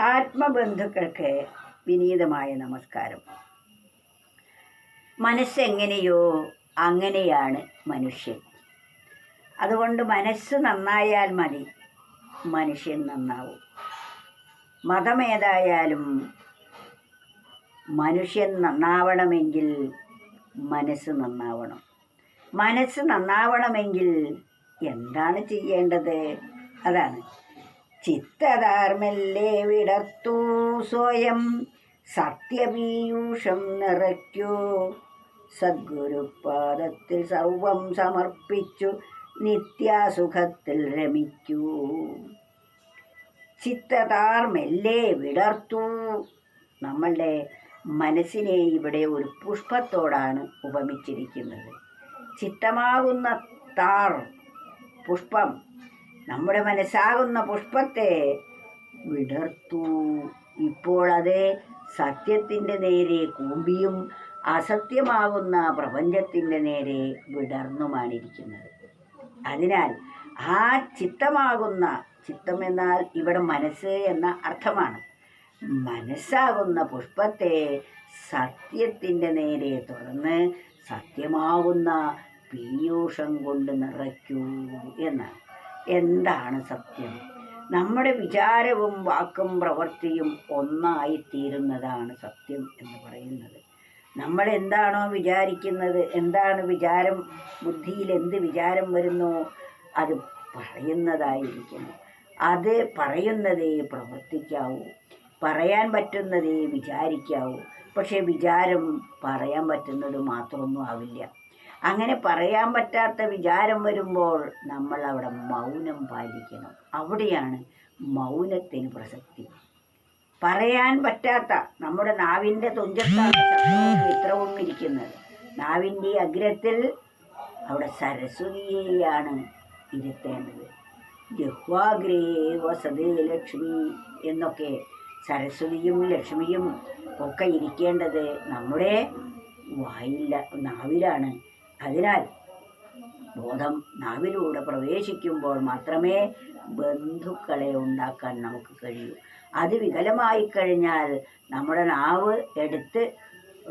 ആത്മബന്ധുക്കൾക്ക് വിനീതമായ നമസ്കാരം. മനസ്സെങ്ങനെയോ അങ്ങനെയാണ് മനുഷ്യൻ. അതുകൊണ്ട് മനസ്സ് നന്നായാൽ മതി മനുഷ്യൻ നന്നാവും. മതമേതായാലും മനുഷ്യൻ നന്നാവണമെങ്കിൽ മനസ്സ് നന്നാവണം. മനസ്സ് നന്നാവണമെങ്കിൽ എന്താണ് ചെയ്യേണ്ടത്? അതാണ്. ചിത്തധാർമെല്ലെ വിടർത്തു സ്വയം. സത്യപീയൂഷം നിറയ്ക്കൂ. സദ്ഗുരുപാദത്തിൽ സർവം സമർപ്പിച്ചു. നിത്യാസുഖത്തിൽ രമിക്കൂ. ചിത്തതാർ വിടർത്തു. നമ്മളുടെ മനസ്സിനെ ഇവിടെ ഒരു പുഷ്പത്തോടാണ് ഉപമിച്ചിരിക്കുന്നത്. ചിത്തമാകുന്ന താർ പുഷ്പം നമ്മുടെ മനസ്സാകുന്ന പുഷ്പത്തെ വിടർത്തു. ഇപ്പോൾ അത് സത്യത്തിന്റെ നേരെ കൂമ്പിയും അസത്യമാകുന്ന പ്രപഞ്ചത്തിന്റെ നേരെ വിടർന്നുമാണിരിക്കുന്നത്. അതിനാൽ ആ ചിത്തമാകുന്ന ചിത്തം എന്നാൽ ഇവിടെ മനസ്സ് എന്ന അർത്ഥമാണ്. മനസ്സാകുന്ന പുഷ്പത്തെ സത്യത്തിന്റെ നേരെ തുറന്ന് സത്യമാകുന്ന പീയൂഷം കൊണ്ട് നിറയ്ക്കൂ എന്നാണ്. എന്താണ് സത്യം? നമ്മുടെ വിചാരവും വാക്കും പ്രവൃത്തിയും ഒന്നായി തീരുന്നതാണ് സത്യം എന്ന് പറയുന്നത്. നമ്മൾ എന്താണോ വിചാരിക്കുന്നത് എന്താണ് വിചാരം ബുദ്ധിയിൽ എന്ത് വിചാരം വരുന്നു അത് പറയുന്നതായിരിക്കണം. അത് പറയുന്നതേ പ്രവർത്തിക്കാവൂ. പറയാൻ പറ്റുന്നതേ വിചാരിക്കാവൂ. പക്ഷേ വിചാരം പറയാൻ പറ്റുന്നത് മാത്രമൊന്നും ആവില്ല. അങ്ങനെ പറയാൻ പറ്റാത്ത വിചാരം വരുമ്പോൾ നമ്മൾ അവിടെ മൗനം പാലിക്കണം. അവിടെയാണ് മൗനത്തിന് പ്രസക്തി. പറയാൻ പറ്റാത്ത നമ്മുടെ നാവിന്റെ തുഞ്ചത്താണ് ശബ്ദവും ഇരിക്കുന്നത്. നാവിന്റെ അഗ്രത്തിൽ അവിടെ സരസ്വതിയെയാണ് ഇരുത്തേണ്ടത്. ജഹ്വാഗ്രേ വസതേ ലക്ഷ്മി എന്നൊക്കെ സരസ്വതിയും ലക്ഷ്മിയും ഒക്കെ ഇരിക്കേണ്ടത് നമ്മുടെ വായില്ല നാവിലാണ്. അതിനാൽ ബോധം നാവിലൂടെ പ്രവേശിക്കുമ്പോൾ മാത്രമേ ബന്ധുക്കളെ ഉണ്ടാക്കാൻ നമുക്ക് കഴിയൂ. അത് വികലമായി കഴിഞ്ഞാൽ നമ്മുടെ നാവ് എടുത്ത്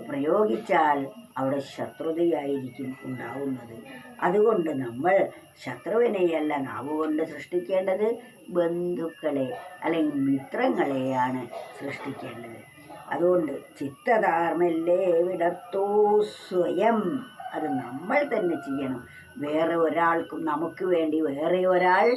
പ്രയോഗിച്ചാൽ അവിടെ ശത്രുതയായിരിക്കും ഉണ്ടാവുന്നത്. അതുകൊണ്ട് നമ്മൾ ശത്രുവിനെയല്ല നാവ് കൊണ്ട് സൃഷ്ടിക്കേണ്ടത് ബന്ധുക്കളെ അല്ലെങ്കിൽ മിത്രങ്ങളെയാണ് സൃഷ്ടിക്കേണ്ടത്. അതുകൊണ്ട് ചിത്തധാർമ്മല്ലേ വിടത്തോ സ്വയം. അത് നമ്മൾ തന്നെ ചെയ്യണം. വേറെ ഒരാൾക്കും നമുക്ക് വേണ്ടി വേറെ ഒരാൾ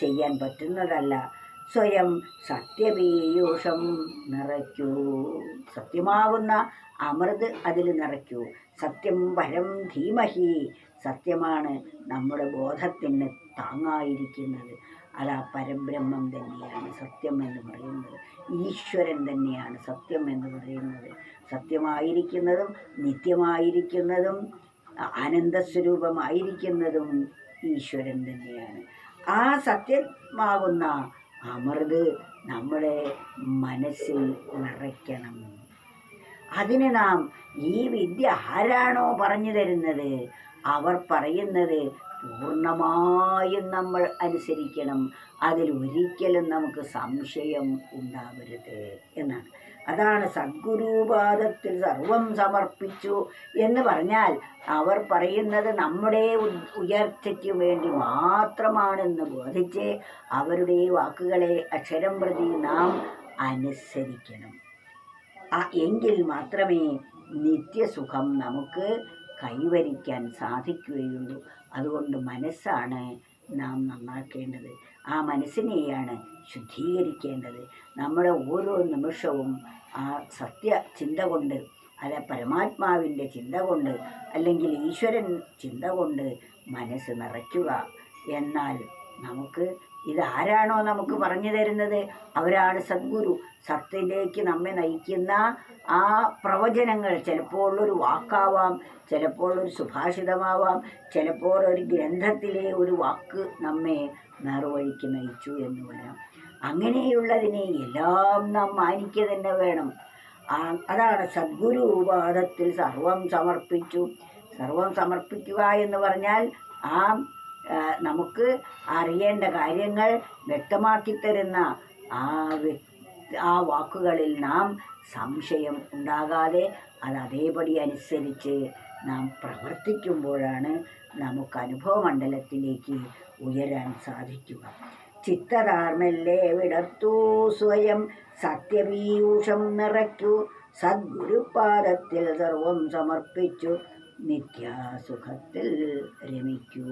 ചെയ്യാൻ പറ്റുന്നതല്ല. സ്വയം സത്യപീയൂഷം നിറയ്ക്കൂ. സത്യമാകുന്ന അമൃത് അതിൽ നിറയ്ക്കൂ. സത്യം പരം ധീമഹി. സത്യമാണ് നമ്മുടെ ബോധത്തിന് താങ്ങായിരിക്കുന്നത്. അത് ആ പരബ്രഹ്മം തന്നെയാണ് സത്യം എന്ന് പറയുന്നത്. ഈശ്വരൻ തന്നെയാണ് സത്യം എന്ന് പറയുന്നത്. സത്യമായിരിക്കുന്നതും നിത്യമായിരിക്കുന്നതും ആനന്ദസ്വരൂപമായിരിക്കുന്നതും ഈശ്വരൻ തന്നെയാണ്. ആ സത്യമാകുന്ന അമൃത് നമ്മുടെ മനസ്സിൽ നിറയ്ക്കണം. അതിന് നാം ഈ വിദ്യ ആരാണോ പറഞ്ഞു തരുന്നത്? അവർ പറയുന്നത് പൂർണമായും നമ്മൾ അനുസരിക്കണം. അതിൽ ഒരിക്കലും നമുക്ക് സംശയം ഉണ്ടാവരുത് എന്നാണ്. അതാണ് സദ്ഗുരുപാദത്തിൽ സർവം സമർപ്പിച്ചു എന്ന് പറഞ്ഞാൽ അവർ പറയുന്നത് നമ്മുടെ ഉയർച്ചയ്ക്ക് വേണ്ടി മാത്രമാണെന്ന് ബോധിച്ച് അവരുടെ വാക്കുകളെ അക്ഷരം പ്രതി നാം അനുസരിക്കണം. എങ്കിൽ മാത്രമേ നിത്യസുഖം നമുക്ക് കൈവരിക്കാൻ സാധിക്കുകയുള്ളൂ. അതുകൊണ്ട് മനസ്സാണ് നാം നന്നാക്കേണ്ടത്. ആ മനസ്സിനെയാണ് ശുദ്ധീകരിക്കേണ്ടത്. നമ്മുടെ ഓരോ നിമിഷവും ആ സത്യ ചിന്ത കൊണ്ട് അല്ല പരമാത്മാവിന്റെ ചിന്ത കൊണ്ട് അല്ലെങ്കിൽ ഈശ്വരൻ ചിന്ത കൊണ്ട് മനസ്സ് നിറയ്ക്കുക. എന്നാൽ നമുക്ക് ഇതാരാണോ നമുക്ക് പറഞ്ഞു തരുന്നത്? അവരാണ് സദ്ഗുരു. സത്തിലേക്ക് നമ്മെ നയിക്കുന്ന ആ പ്രവചനങ്ങൾ ചിലപ്പോൾ ഒരു വാക്കാവാം ചിലപ്പോൾ ഒരു സുഭാഷിതമാവാം ചിലപ്പോൾ ഒരു ഗ്രന്ഥത്തിലെ ഒരു വാക്ക് നമ്മെ നേർവഴിക്ക് നയിച്ചു എന്ന് വരാം. അങ്ങനെയുള്ളതിനെ എല്ലാം നാം മാനിക്കുക തന്നെ വേണം. അതാണ് സദ്ഗുരു ഉപാധത്തിൽ സർവം സമർപ്പിച്ചു. സർവം സമർപ്പിക്കുക എന്ന് പറഞ്ഞാൽ ആ, നമുക്ക് അറിയേണ്ട കാര്യങ്ങൾ വ്യക്തമാക്കി തരുന്ന ആ ആ വാക്കുകളിൽ നാം സംശയം ഉണ്ടാകാതെ അത് അതേപടി അനുസരിച്ച് നാം പ്രവർത്തിക്കുമ്പോഴാണ് നമുക്ക് അനുഭവമണ്ഡലത്തിലേക്ക് ഉയരാൻ സാധിക്കുക. ചിത്തതാർമല്ലേ വിടർത്തൂ സ്വയം സത്യപീയൂഷം നിറയ്ക്കൂ സദ്ഗുരുപാദത്തിൽ സർവം സമർപ്പിച്ചു നിത്യാസുഖത്തിൽ രമിക്കൂ.